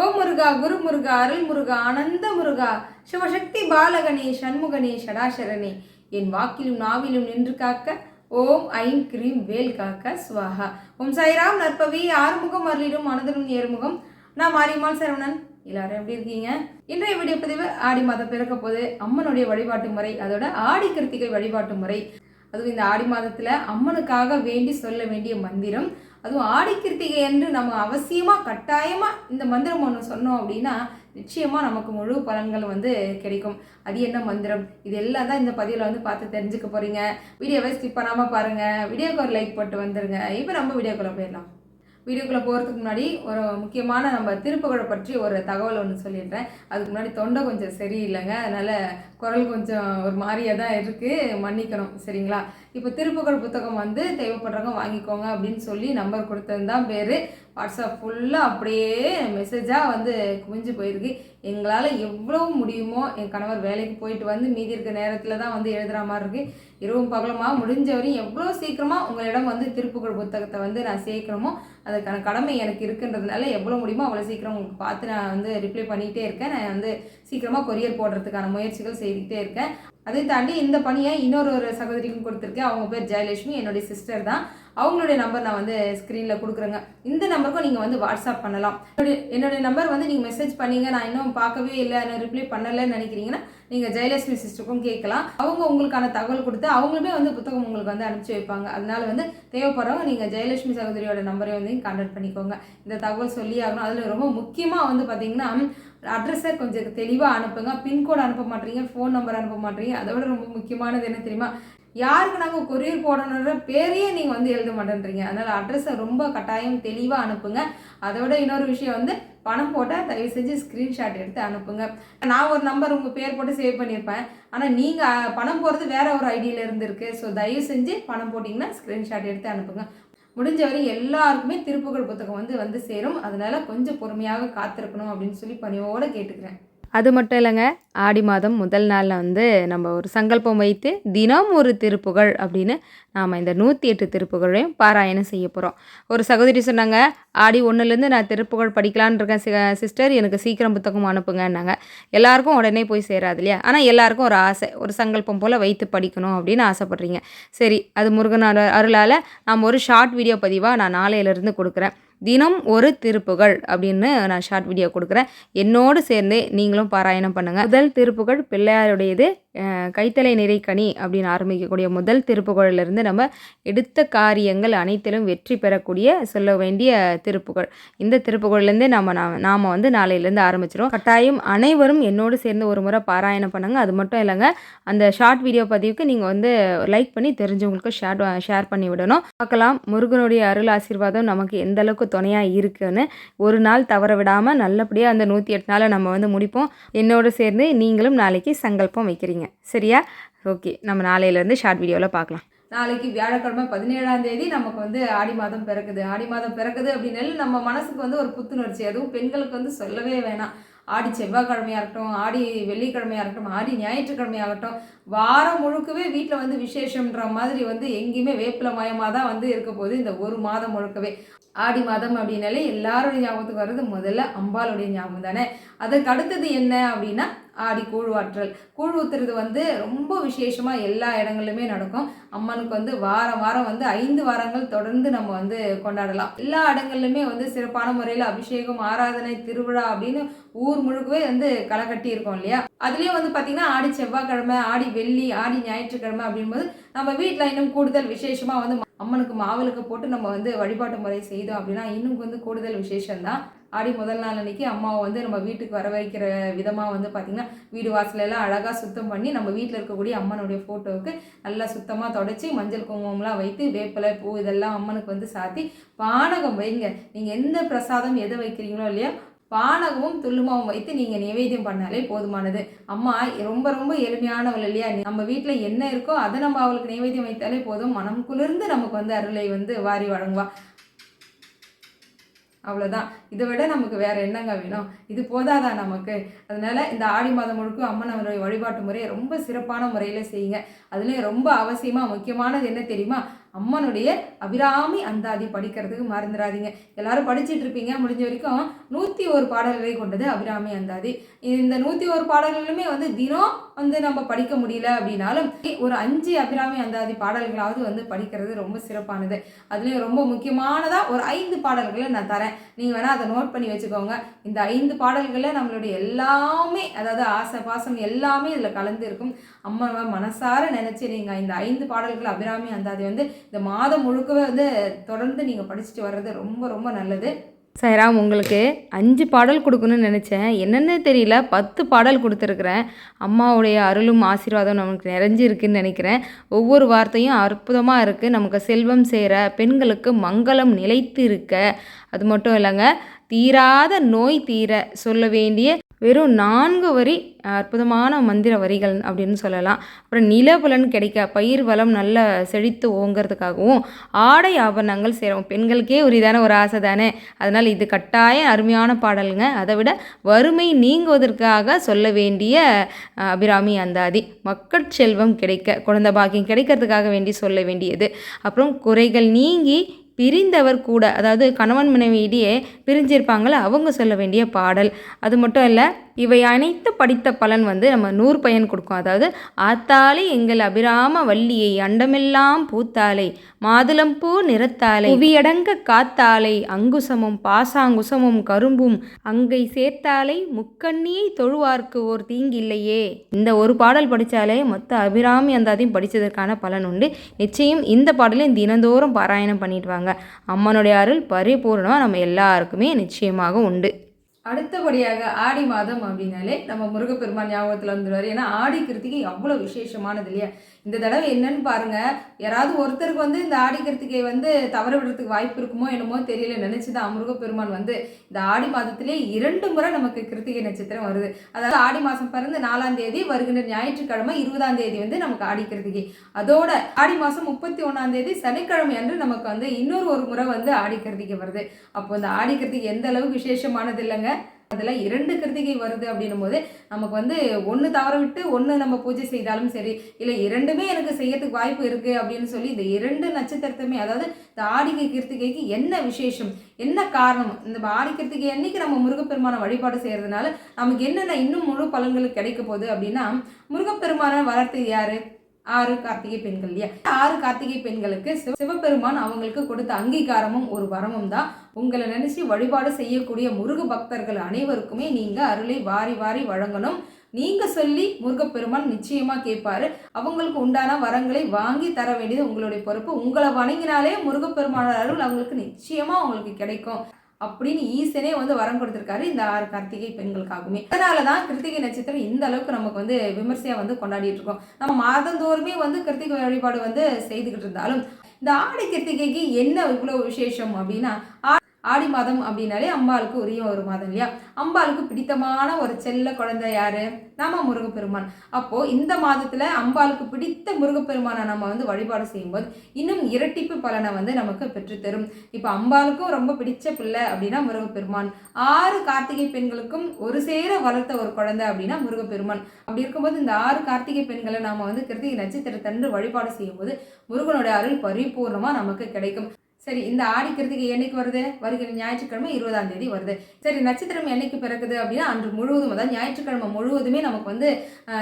ஓ முருகா குரு முருகா அருள் முருகா ஆனந்த முருகா சிவசக்தி பாலகனே சண்முகனே ஷடாசரனே என் வாக்கிலும் நாவிலும் நின்று காக்க ஓம் I'm cream வேல் காக்க ஸ்வாஹா ஓம் சாய்ராம் நற்பவி ஆறுமுகம் அருளிடும் மனதிலும் ஏறுமுகம். நான் மாரியம்மாள் சரவணன். எல்லாரும் எப்படி இருக்கீங்க? இன்றைய வீடியோ பதிவு ஆடி மாதம் பிறக்க போது அம்மனுடைய வழிபாட்டு முறை அதோட ஆடி கிருத்திகை வழிபாட்டு முறை. அதுவும் இந்த ஆடி மாதத்தில் அம்மனுக்காக வேண்டி சொல்ல வேண்டிய மந்திரம். அதுவும் ஆடி கிருத்திகை என்று நம்ம அவசியமாக கட்டாயமாக இந்த மந்திரம் ஒன்று சொன்னோம் அப்படின்னா நிச்சயமாக நமக்கு முழு பலன்கள் வந்து கிடைக்கும். அது என்ன மந்திரம்? இது எல்லாம் தான் இந்த பதிவில் வந்து பார்த்து தெரிஞ்சுக்க போகிறீங்க வீடியோவை ஸ்கிப் பண்ணாமல் பாருங்கள் வீடியோக்கு ஒரு லைக் போட்டு வந்துடுங்க இப்போ நம்ம வீடியோக்குள்ளே போயிடலாம். வீடியோக்குள்ளே போகிறதுக்கு முன்னாடி ஒரு முக்கியமான நம்ம திருப்புகழை பற்றி ஒரு தகவல் ஒன்று சொல்லிடுறேன். அதுக்கு முன்னாடி தொண்டை கொஞ்சம் சரியில்லைங்க. அதனால் குரல் கொஞ்சம் ஒரு மாதிரியாக தான் இருக்குது மன்னிக்கணும். சரிங்களா? இப்போ திருப்புகழ் புத்தகம் வந்து தேவைப்படுறவங்க வாங்கிக்கோங்க அப்படின்னு சொல்லி நம்பர் கொடுத்ததுதான் பேர். வாட்ஸ்அப் ஃபுல்லாக அப்படியே மெசேஜாக வந்து குவிஞ்சு போயிருக்கு. எங்களால் எவ்வளோ முடியுமோ என் கணவர் வேலைக்கு போயிட்டு வந்து மீதி இருக்க நேரத்தில் தான் வந்து எழுதுகிற மாதிரி இருக்குது இரவும் பகலமாக முடிஞ்ச வரையும் எவ்வளோ சீக்கிரமாக உங்களிடம் வந்து திருப்புகழ் புத்தகத்தை வந்து நான் சேர்க்கணுமோ அதுக்கான கடமை எனக்கு இருக்குன்றதுனால எவ்வளோ முடியுமோ அவ்வளோ சீக்கிரம் உங்களுக்கு பார்த்து நான் வந்து ரிப்ளை பண்ணிகிட்டே இருக்கேன். நான் வந்து சீக்கிரமாக கொரியர் போடுறதுக்கான முயற்சிகள் செய்துக்கிட்டே இருக்கேன். அதை தாண்டி இந்த பணியை இன்னொரு ஒரு சகோதரிக்கும் கொடுத்துருக்கேன். அவங்க பேர் ஜெயலட்சுமி என்னுடைய சிஸ்டர் தான். அவங்களுடைய நம்பர் நான் வந்து ஸ்க்ரீனில் கொடுக்குறேங்க. இந்த நம்பருக்கும் நீங்கள் வந்து வாட்ஸ்அப் பண்ணலாம். என்னுடைய என்னுடைய நம்பர் வந்து நீங்கள் மெசேஜ் பண்ணீங்க நான் இன்னும் பார்க்கவே இல்லை நான் ரிப்ளை பண்ணலைன்னு நினைக்கிறீங்கன்னா நீங்கள் ஜெயலட்சுமி சிஸ்டருக்கும் கேட்கலாம். அவங்க உங்களுக்கான தகவல் கொடுத்து அவங்களுமே வந்து புத்தகம் உங்களுக்கு வந்து அனுப்பிச்சி வைப்பாங்க. அதனால வந்து தேவைப்படுறவங்க நீங்கள் ஜெயலட்சுமி சகோதரியோட நம்பரை வந்து கான்டாக்ட் பண்ணிக்கோங்க. இந்த தகவல் சொல்லி ஆகணும். அதில் ரொம்ப முக்கியமாக வந்து பார்த்தீங்கன்னா அட்ரஸை கொஞ்சம் தெளிவாக அனுப்புங்க. பின்கோடு அனுப்ப மாட்டீங்க ஃபோன் நம்பர் அனுப்ப மாட்டீங்க. அதை விட ரொம்ப முக்கியமானது என்ன தெரியுமா? யாருக்கு நாங்கள் கொரியர் போடணுன்ற பேரையே நீங்கள் வந்து எழுத மாட்டேன்றீங்க. அதனால் அட்ரஸை ரொம்ப கட்டாயம் தெளிவாக அனுப்புங்க. அதை விட இன்னொரு விஷயம் வந்து பணம் போட்டால் தயவு செஞ்சு ஸ்க்ரீன்ஷாட் எடுத்து அனுப்புங்க. நான் ஒரு நம்பர் உங்கள் பேர் போட்டு சேவ் பண்ணியிருப்பேன் ஆனால் நீங்கள் பணம் போகிறது வேற ஒரு ஐடியில் இருந்திருக்கு. ஸோ தயவு செஞ்சு பணம் போட்டிங்கன்னா ஸ்க்ரீன்ஷாட் எடுத்து அனுப்புங்க. முடிஞ்ச வரை எல்லாருக்குமே திருப்புகழ் புத்தகம் வந்து வந்து சேரும். அதனால கொஞ்சம் பொறுமையாக காத்திருக்கணும் அப்படின்னு சொல்லி பணியோடு கேட்டுக்கிறேன். அது மட்டும் இல்லைங்க ஆடி மாதம் முதல் நாளில் வந்து நம்ம ஒரு சங்கல்பம் வைத்து தினம் ஒரு திருப்புகழ் அப்படின்னு நாம் இந்த நூற்றி எட்டு திருப்புகழையும் பாராயணம் செய்ய போகிறோம் ஒரு சகோதரி சொன்னாங்க ஆடி ஒன்றுலேருந்து நான் திருப்புகழ் படிக்கலான்னு இருக்கேன் சி சிஸ்டர் எனக்கு சீக்கிரம் புத்தகம் அனுப்புங்கன்னாங்க. எல்லாருக்கும் உடனே போய் சேராது இல்லையா? ஆனால் எல்லாருக்கும் ஒரு ஆசை ஒரு சங்கல்பம் போல் வைத்து படிக்கணும் அப்படின்னு ஆசைப்பட்றீங்க. சரி அது முருகன் அருளால் நாம் ஒரு ஷார்ட் வீடியோ பதிவாக நான் நாளையிலேருந்து கொடுக்குறேன். தினம் ஒரு திருப்புகழ் அப்படின்னு நான் ஷார்ட் வீடியோ கொடுக்குறேன். என்னோடு சேர்ந்து நீங்களும் பாராயணம் பண்ணுங்கள் முதல் திருப்புகழ் பிள்ளையாருடையது கைத்தலை நிறைக்கனி அப்படின்னு ஆரம்பிக்கக்கூடிய முதல் திருப்புகழிலிருந்து நம்ம எடுத்த காரியங்கள் அனைத்திலும் வெற்றி பெறக்கூடிய சொல்ல வேண்டிய திருப்புகள். இந்த திருப்புகழ்லேருந்து நம்ம நாம் நாம் வந்து நாளையிலேருந்து ஆரம்பிச்சிடும் கட்டாயம் அனைவரும் என்னோடு சேர்ந்து ஒரு முறை பாராயணம் பண்ணுங்கள் அது மட்டும் இல்லைங்க அந்த ஷார்ட் வீடியோ பதிவுக்கு நீங்கள் வந்து லைக் பண்ணி தெரிஞ்சவங்களுக்கு ஷேர் ஷேர் பண்ணி விடணும். பார்க்கலாம். முருகனுடைய அருள் ஆசீர்வாதம் நமக்கு எந்த அளவுக்கு துணையாக இருக்குன்னு ஒரு நாள் தவற விடாமல் நல்லபடியாக அந்த நூற்றி எட்டு நாளை நம்ம வந்து முடிப்போம். என்னோடு சேர்ந்து நீங்களும் நாளைக்கு சங்கல்பம் வைக்கிறீங்க. சரியா? ஓகே. நம்ம நாளையிலேருந்து ஷார்ட் வீடியோவில் பார்க்கலாம். நாளைக்கு வியாழக்கிழமை பதினேழாம் தேதி நமக்கு வந்து ஆடி மாதம் பிறக்குது. ஆடி மாதம் பிறக்குது அப்படின்னாலும் நம்ம மனசுக்கு வந்து ஒரு புத்துணர்ச்சி. அதுவும் பெண்களுக்கு வந்து சொல்லவே வேணாம். ஆடி செவ்வாய்க்கிழமையாக இருக்கட்டும் ஆடி வெள்ளிக்கிழமையாக இருக்கட்டும் ஆடி ஞாயிற்றுக்கிழமையாகட்டும் வாரம் முழுக்கவே வீட்டில் வந்து விசேஷம்ன்ற மாதிரி வந்து எங்கேயுமே வேப்பில மயமாக தான் வந்து இருக்க போகுது இந்த ஒரு மாதம் முழுக்கவே. ஆடி மாதம் அப்படின்னாலே எல்லாருடைய ஞாபகத்துக்கு வர்றது முதல்ல அம்பாளுடைய ஞாபகம் தானே? அதுக்கு அடுத்தது என்ன அப்படின்னா ஆடி கூழ்வாற்றல் கூழ் ஊத்துறது வந்து ரொம்ப விசேஷமாக எல்லா இடங்களிலுமே நடக்கும். அம்மனுக்கு வந்து வாரம் வாரம் வந்து ஐந்து வாரங்கள் தொடர்ந்து நம்ம வந்து கொண்டாடலாம். எல்லா இடங்கள்லுமே வந்து சிறப்பான முறையில் அபிஷேகம் ஆராதனை திருவிழா அப்படின்னு ஊர் முழுக்கவே வந்து களை கட்டி இருக்கோம் இல்லையா? அதுலேயும் வந்து பார்த்திங்கன்னா ஆடி செவ்வாய்க்கிழமை ஆடி வெள்ளி ஆடி ஞாயிற்றுக்கிழமை அப்படின்போது நம்ம வீட்டில் இன்னும் கூடுதல் விசேஷமாக வந்து அம்மனுக்கு மாவிளக்கு போட்டு நம்ம வந்து வழிபாட்டு முறை செய்தோம் அப்படின்னா இன்னும் வந்து கூடுதல் விசேஷம்தான். ஆடி முதல் நாள் அன்னைக்கு அம்மாவை வந்து நம்ம வீட்டுக்கு வர வைக்கிற விதமாக வந்து பார்த்திங்கன்னா வீடு வாசல எல்லாம் அழகாக சுத்தம் பண்ணி நம்ம வீட்டில் இருக்கக்கூடிய அம்மனுடைய ஃபோட்டோவுக்கு நல்லா சுத்தமாக தொடச்சி மஞ்சள் குங்குமம்லாம் வைத்து வேப்பிலை பூ இதெல்லாம் அம்மனுக்கு வந்து சாத்தி பானகம் வைங்க. நீங்கள் எந்த பிரசாதம் எதை வைக்கிறீங்களோ இல்லையா பானகமும் துள்ளுமாவும் வைத்து நீங்கள் நிவேதியம் பண்ணாலே போதுமானது. அம்மா ரொம்ப ரொம்ப எளிமையானவள் இல்லையா? நம்ம வீட்டில் என்ன இருக்கோ அதை நம்ம அவளுக்கு நிவேதியம் வைத்தாலே போதும். மனம் குளிர்ந்து நமக்கு வந்து அருளை வந்து வாரி வழங்குவா. அவ்வளோதான் இதை விட நமக்கு வேறு என்னங்க வேணும்? இது போதாதா நமக்கு? அதனால் இந்த ஆடி மாதம் முழுக்க அம்மன் வழிபாட்டு முறையை ரொம்ப சிறப்பான முறையில் செய்யுங்க. அதுலேயும் ரொம்ப அவசியமாக முக்கியமானது என்ன தெரியுமா? அம்மனுடைய அபிராமி அந்தாதி படிக்கிறதுக்கு மறந்துடாதீங்க. எல்லாரும் படிச்சுட்டு இருப்பீங்க முடிஞ்ச வரைக்கும் நூற்றி ஒரு பாடல்களை கொண்டது அபிராமி அந்தாதி. இந்த நூற்றி ஒரு பாடல்களுமே வந்து தினம் வந்து நம்ம படிக்க முடியல அப்படின்னாலும் ஒரு அஞ்சு அபிராமி அந்தாதி பாடல்களாவது வந்து படிக்கிறது ரொம்ப சிறப்பானது. அதுலேயும் ரொம்ப முக்கியமானதாக ஒரு ஐந்து பாடல்களை நான் தரேன். நீங்கள் வேணால் அதை நோட் பண்ணி வச்சுக்கோங்க. இந்த ஐந்து பாடல்களில் நம்மளுடைய எல்லாமே அதாவது ஆசை பாசம் எல்லாமே இதில் கலந்து இருக்கும். அம்மாவை மனசார நினச்சி நீங்கள் இந்த ஐந்து பாடல்கள் அபிராமி அந்தாதி வந்து இந்த மாதம் முழுக்க வந்து தொடர்ந்து நீங்கள் படிச்சுட்டு வர்றது ரொம்ப ரொம்ப நல்லது. சைராம் உங்களுக்கு அஞ்சு பாடல் கொடுக்கணும்னு நினச்சேன். என்னென்னு தெரியல. பத்து பாடல் கொடுத்துருக்குறேன். அம்மாவுடைய அருளும் ஆசீர்வாதம் நமக்கு நிறைஞ்சு இருக்குன்னு நினைக்கிறேன். ஒவ்வொரு வார்த்தையும் அற்புதமாக இருக்குது நமக்கு செல்வம் சேர பெண்களுக்கு மங்களம் நிலைத்து இருக்க அது மட்டும் இல்லைங்க தீராத நோய் தீர சொல்ல வேண்டிய வெறும் நான்கு வரி அற்புதமான மந்திர வரிகள் அப்படின்னு சொல்லலாம். அப்புறம் நிலபலன் கிடைக்க பயிர் வளம் நல்ல செழித்து ஓங்கிறதுக்காகவும் ஆடை ஆபரணங்கள் சேரும். பெண்களுக்கே உரிதான ஒரு ஆசை தானே? அதனால் இது கட்டாய அருமையான பாடலுங்க. அதை விட வறுமை நீங்குவதற்காக சொல்ல வேண்டிய அபிராமி அந்தாதி. மக்கட்செல்வம் கிடைக்க குழந்தை பாக்கியம் கிடைக்கிறதுக்காக வேண்டி சொல்ல வேண்டியது. அப்புறம் குறைகள் நீங்கி பிரிந்தவர் கூட அதாவது கணவன் மனைவியிடையே பிரிஞ்சிருப்பாங்களே அவங்க சொல்ல வேண்டிய பாடல். அது மட்டும் இல்லை இவை அனைத்து படித்த பலன் வந்து நம்ம நூறு பயன் கொடுக்கும். அதாவது ஆத்தாலே எங்கள் அபிராம வள்ளியை அண்டமெல்லாம் பூத்தாலே மாதுளம்பூ நிறத்தாலே புவியடங்க காத்தாலை அங்குசமும் பாசாங்குசமும் கரும்பும் அங்கை சேர்த்தாலே முக்கண்ணியை தொழுவார்க்கு ஓர் தீங்கில்லையே. இந்த ஒரு பாடல் படித்தாலே மொத்த அபிராமி அந்தாதையும் படித்ததற்கான பலன் உண்டு. நிச்சயம் இந்த பாடலையும் தினந்தோறும் பாராயணம் பண்ணிட்டு சொல்கிறாங்க அம்மனுடைய அருள் பரிபூர்ணமாக நம்ம எல்லாருக்குமே நிச்சயமாக உண்டு. அடுத்தபடியாக ஆடி மாதம் அப்படின்னாலே நம்ம முருகப்பெருமான் ஞாபகத்தில் வந்துடுவார் ஏன்னா ஆடி கிருத்திகை அவ்வளோ விசேஷமானது இல்லையா? இந்த தடவை என்னன்னு பாருங்க. யாராவது ஒருத்தருக்கு வந்து இந்த ஆடி கிருத்திகை வந்து தவற விடுறதுக்கு வாய்ப்பு இருக்குமோ என்னமோ தெரியல. நினச்சி தான் முருகப்பெருமான் வந்து இந்த ஆடி மாதத்திலே இரண்டு முறை நமக்கு கிருத்திகை நட்சத்திரம் வருது. அதாவது ஆடி மாதம் பிறந்து நாலாம் தேதி வருகின்ற ஞாயிற்றுக்கிழமை இருபதாம் தேதி வந்து நமக்கு ஆடி கிருத்திகை. அதோட ஆடி மாதம் முப்பத்தி ஒன்றாம் தேதி சனிக்கிழமை அன்று நமக்கு வந்து இன்னொரு ஒரு முறை வந்து ஆடி கிருத்திகை வருது. அப்போ இந்த ஆடி கிருத்திகை எந்த அளவுக்கு விசேஷமானது இல்லைங்க? அதில் இரண்டு கிருத்திகை வருது அப்படின்னும் போது நமக்கு வந்து ஒன்று தவற விட்டு ஒன்று நம்ம பூஜை செய்தாலும் சரி இல்லை இரண்டுமே எனக்கு செய்யறதுக்கு வாய்ப்பு இருக்குது அப்படின்னு சொல்லி இந்த இரண்டு நட்சத்திரத்துமே அதாவது இந்த ஆடிகை கிருத்திகைக்கு என்ன விசேஷம் என்ன காரணம் இந்த ஆடி கிருத்திகை அன்னைக்கு நம்ம முருகப்பெருமானை வழிபாடு செய்கிறதுனால நமக்கு என்னென்ன இன்னும் முழு பலன்கள் கிடைக்க போகுது அப்படின்னா முருகப்பெருமானை வளர்த்து யார்? ஆறு கார்த்திகை பெண்கள் இல்லையா? ஆறு கார்த்திகை பெண்களுக்கு சிவபெருமான் அவங்களுக்கு கொடுத்த அங்கீகாரமும் ஒரு வரமும் தான். உங்களை நினைச்சு வழிபாடு செய்யக்கூடிய முருக பக்தர்கள் அனைவருக்குமே நீங்க அருளை வாரி வாரி வழங்கணும். நீங்க சொல்லி முருகப்பெருமான் நிச்சயமா கேட்பாரு. அவங்களுக்கு உண்டான வரங்களை வாங்கி தர வேண்டியது உங்களுடைய பொறுப்பு. உங்களை வணங்கினாலே முருகப்பெருமான அருள் அவங்களுக்கு நிச்சயமா அவங்களுக்கு கிடைக்கும். அப்படின்னு ஈசனே வந்து வரம் கொடுத்துருக்காரு இந்த ஆறு கார்த்திகை பெண்களுக்காகவுமே. அதனால தான் கிருத்திகை நட்சத்திரம் இந்த அளவுக்கு நமக்கு வந்து விமர்சையா வந்து கொண்டாடிட்டு இருக்கோம். நம்ம மாதந்தோறுமே வந்து கிருத்திகை வழிபாடு வந்து செய்துக்கிட்டு இருந்தாலும் இந்த ஆடி கிருத்திகைக்கு என்ன இவ்வளவு விசேஷம் அப்படின்னா ஆடி மாதம் அப்படின்னாலே அம்பாளுக்கு உரிய ஒரு மாதம் இல்லையா? அம்பாளுக்கு பிடித்தமான ஒரு செல்ல குழந்தை யாரு? நம்ம முருகப்பெருமான். அப்போ இந்த மாதத்துல அம்பாளுக்கு பிடித்த முருகப்பெருமானை நம்ம வந்து வழிபாடு செய்யும்போது இன்னும் இரட்டிப்பு பலனை வந்து நமக்கு பெற்றுத்தரும். இப்போ அம்பாளுக்கும் ரொம்ப பிடிச்ச பிள்ளை அப்படின்னா முருகப்பெருமான். ஆறு கார்த்திகை பெண்களுக்கும் ஒரு சேர வளர்த்த ஒரு குழந்தை அப்படின்னா முருகப்பெருமான். அப்படி இருக்கும்போது இந்த ஆறு கார்த்திகை பெண்களை நாம வந்து கிருத்திகை நட்சத்திரத்தன்று வழிபாடு செய்யும்போது முருகனுடைய அருள் பரிபூர்ணமா நமக்கு கிடைக்கும். சரி இந்த ஆடி கிருத்திகை என்னைக்கு வருது? வருகிற ஞாயிற்றுக்கிழமை இருபதாம் தேதி வருது. சரி நட்சத்திரம் என்னைக்கு பிறக்குது அப்படின்னா அன்று முழுவதும் அதாவது ஞாயிற்றுக்கிழமை முழுவதுமே நமக்கு வந்து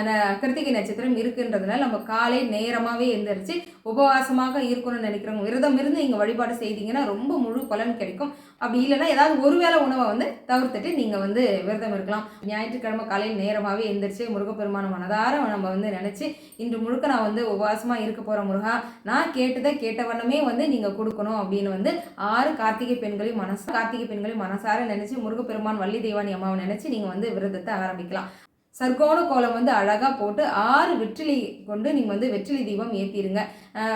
ந- கிருத்திகை நட்சத்திரம் இருக்குன்றதுனால நம்ம காலை நேரமாகவே எந்திரிச்சு உபவாசமாக இருக்கணும்னு நினைக்கிறவங்க விரதம் இருந்து நீங்கள் வழிபாடு செய்தீங்கன்னா ரொம்ப முழு பலன் கிடைக்கும். அப்படி இல்லைன்னா ஏதாவது ஒரு வேளை உணவை வந்து தவிர்த்துட்டு நீங்கள் வந்து விரதம் இருக்கலாம். ஞாயிற்றுக்கிழமை காலையில் நேரமாகவே எந்திரிச்சு முருகப்பெருமான மனதார நம்ம வந்து நினச்சி இன்று முழுக்க நான் வந்து உபவாசமாக இருக்க போகிற முருகா. நான் கேட்டதை கேட்ட வண்ணமே வந்து நீங்கள் கொடுக்கணும் அப்படின்னு வந்து ஆறு கார்த்திகை பெண்களையும் மனசு கார்த்திகை பெண்களையும் மனசார நினச்சி முருகப்பெருமான் வள்ளி தெய்வானி அம்மாவை நினச்சி நீங்கள் வந்து விரதத்தை ஆரம்பிக்கலாம். சர்க்கோண கோலம் வந்து அழகாக போட்டு ஆறு வெற்றிலை கொண்டு நீங்கள் வந்து வெற்றிலை தீபம் ஏற்றிடுங்க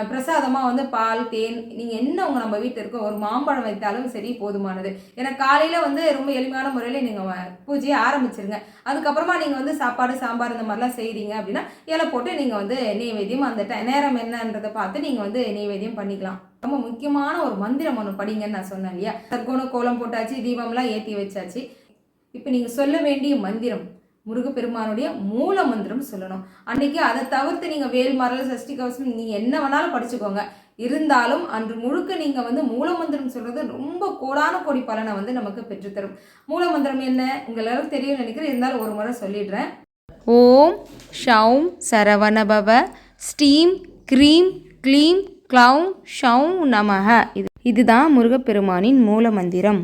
பிரசாதமாக வந்து பால் தேன் நீங்கள் என்ன உங்கள் நம்ம வீட்டில் இருக்கோ ஒரு மாம்பழம் வைத்தாலும் சரி போதுமானது. ஏன்னா காலையில் வந்து ரொம்ப எளிமையான முறையில் நீங்கள் பூஜையை ஆரம்பிச்சிருங்க. அதுக்கப்புறமா நீங்கள் வந்து சாப்பாடு சாம்பார் இந்த மாதிரிலாம் செய்கிறீங்க அப்படின்னா இலை போட்டு நீங்கள் வந்து நெய்வேத்தியம் அந்த ti- நேரம் என்னன்றதை பார்த்து நீங்கள் வந்து நெய்வேத்தியம் பண்ணிக்கலாம். ரொம்ப முக்கியமான ஒரு மந்திரம் ஒன்று படிங்கன்னு நான் சொன்னேன் இல்லையா? சர்க்கோண கோலம் போட்டாச்சு தீபம்லாம் ஏற்றி வச்சாச்சு. இப்போ நீங்கள் சொல்ல வேண்டிய மந்திரம் முருகப்பெருமானுடைய மூல மந்திரம் சொல்லணும். அன்னைக்கு அதை தவிர்த்து நீங்கள் வேல் மரல் சஷ்டி கவசம் நீங்கள் என்ன வேணாலும் படிச்சுக்கோங்க. இருந்தாலும் அன்று முழுக்க நீங்கள் வந்து மூலமந்திரம் சொல்கிறது ரொம்ப கோடான கோடி பலனை வந்து நமக்கு பெற்றுத்தரும். மூலமந்திரம் என்ன? உங்கள் எல்லாரும் தெரியும் நினைக்கிறேன். இருந்தாலும் ஒரு முறை சொல்லிடுறேன். ஓம் ஷவும் சரவணபவ ஸ்டீம் க்ரீம் க்ளீம் க்ளவுன் ஷௌம் நமக இது இதுதான் முருகப்பெருமானின் மூல மந்திரம்.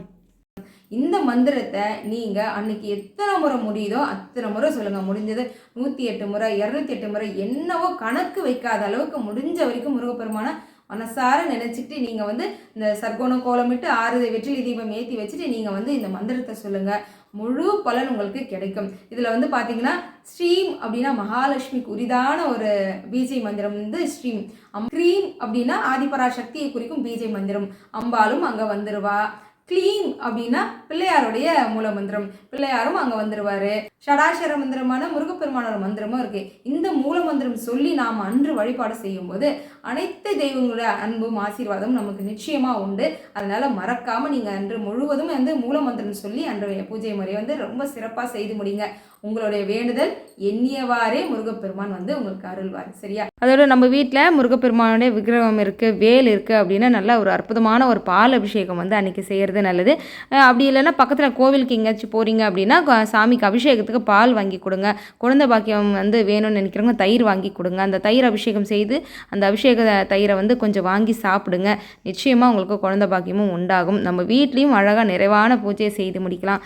இந்த மந்திரத்தை நீங்கள் அன்னைக்கு எத்தனை முறை முடியுதோ அத்தனை முறை சொல்லுங்கள் முடிஞ்சது நூற்றி எட்டு முறை இரநூத்தி எட்டு முறை என்னவோ கணக்கு வைக்காத அளவுக்கு முடிஞ்ச வரைக்கும் முருகப்பெருமான மனசார நினச்சிட்டு நீங்கள் வந்து இந்த சர்க்கோண கோலமிட்டு ஆறு வெற்றிலி தீபம் ஏற்றி வச்சுட்டு நீங்கள் வந்து இந்த மந்திரத்தை சொல்லுங்கள் முழு பலன் உங்களுக்கு கிடைக்கும். இதில் வந்து பார்த்தீங்கன்னா ஸ்ரீம் அப்படின்னா மகாலட்சுமிக்கு உரிதான ஒரு பீஜை மந்திரம் வந்து ஸ்ரீம். அம் க்ரீம் அப்படின்னா ஆதிபராசக்தியை குறிக்கும் பீஜை மந்திரம். அம்பாலும் அங்கே வந்துருவா. கிளீம் அப்படின்னா பிள்ளையாருடைய மூல மந்திரம் பிள்ளையாரும் அங்கே வந்துடுவார் ஷடாஷர மந்திரமான முருகப்பெருமானோட மந்திரமும் இருக்குது இந்த மூல மந்திரம் சொல்லி நாம் அன்று வழிபாடு செய்யும்போது அனைத்து தெய்வங்களோட அன்பும் ஆசீர்வாதமும் நமக்கு நிச்சயமாக உண்டு. அதனால் மறக்காமல் நீங்கள் அன்று முழுவதும் வந்து மூல மந்திரம் சொல்லி அன்றைய பூஜை முறையை வந்து ரொம்ப சிறப்பாக செய்து முடிங்க. உங்களுடைய வேண்டுதல் எண்ணியவாறே முருகப்பெருமான் வந்து உங்களுக்கு அருள்வார். சரியா? அதோட நம்ம வீட்டில் முருகப்பெருமானுடைய விக்கிரகம் இருக்குது வேல் இருக்குது அப்படின்னா நல்ல ஒரு அற்புதமான ஒரு பால் அபிஷேகம் வந்து அன்றைக்கி செய்கிறது நல்லது. அப்படி இல்லைன்னா பக்கத்தில் கோவிலுக்கு எங்கேயாச்சும் போகிறீங்க அப்படின்னா சாமிக்கு அபிஷேகத்துக்கு பால் வாங்கி கொடுங்க. குழந்தை பாக்கியம் வந்து வேணும்னு நினைக்கிறவங்க தயிர் வாங்கி கொடுங்க. அந்த தயிர் அபிஷேகம் செய்து அந்த அபிஷேக தயிரை வந்து கொஞ்சம் வாங்கி சாப்பிடுங்க. நிச்சயமாக உங்களுக்கு குழந்தை பாக்கியமும் உண்டாகும். நம்ம வீட்லேயும் அழகாக நிறைவான பூஜையை செய்து முடிக்கலாம்.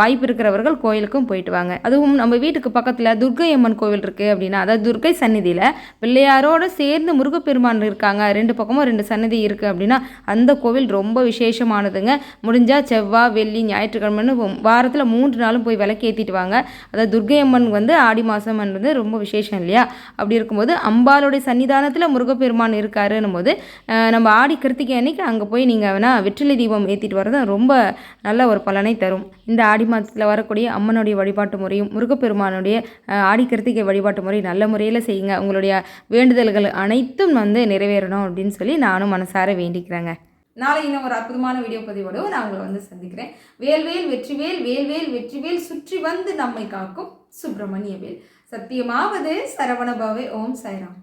வாய்ப்பு இருக்கிறவர்கள் கோயிலுக்கும் போயிட்டு வாங்க. அதுவும் நம்ம வீட்டுக்கு பக்கத்தில் துர்க்கை அம்மன் கோவில் இருக்குது அப்படின்னா அதாவது துர்க்கை சந்நிதியில் பிள்ளையாரோட சேர்ந்து முருகப்பெருமான் இருக்காங்க. ரெண்டு பக்கமும் ரெண்டு சன்னதி இருக்குது அப்படின்னா அந்த கோவில் ரொம்ப விசேஷமானதுங்க. முடிஞ்சால் செவ்வாய் வெள்ளி ஞாயிற்றுக்கிழமைன்னு வாரத்தில் மூன்று நாளும் போய் விளக்கேற்றிட்டு வாங்க. அதாவது துர்க்கை அம்மன் வந்து ஆடி மாதம் வந்து ரொம்ப விசேஷம் இல்லையா? அப்படி இருக்கும்போது அம்பாளுடைய சன்னிதானத்தில் முருகப்பெருமான் இருக்காருன்னும் போது நம்ம ஆடி கிருத்திகை அன்னைக்கு அங்கே போய் நீங்கள் வேணால் வெற்றிலை தீபம் ஏற்றிட்டு வர்றது ரொம்ப நல்ல ஒரு பலனை தரும். இந்த ஆடி மாதத்தில் வரக்கூடிய அம்மனுடைய வழிபாட்டு முறை முறையும் முருகப்பெருமானுடைய அஹ், ஆடி கிருத்திகை வழிபாட்டு முறை நல்ல முறையில் செய்யுங்க. உங்களுடைய வேண்டுதல்கள் அனைத்தும் வந்து நிறைவேறணும் அப்படின்னு சொல்லி நானும் மனசார வேண்டிக்கிறேங்க. நாளை இன்னும் ஒரு அற்புதமான வீடியோ பதிவோடு நான் உங்களை வந்து சந்திக்கிறேன். வேல்வேல் வெற்றிவேல் வேல்வேல் வெற்றிவேல் சுற்றி வந்து நம்மை காக்கும் சுப்பிரமணிய வேல். சத்தியமாவது சரவணபாவே ஓம் சாய்ராம்.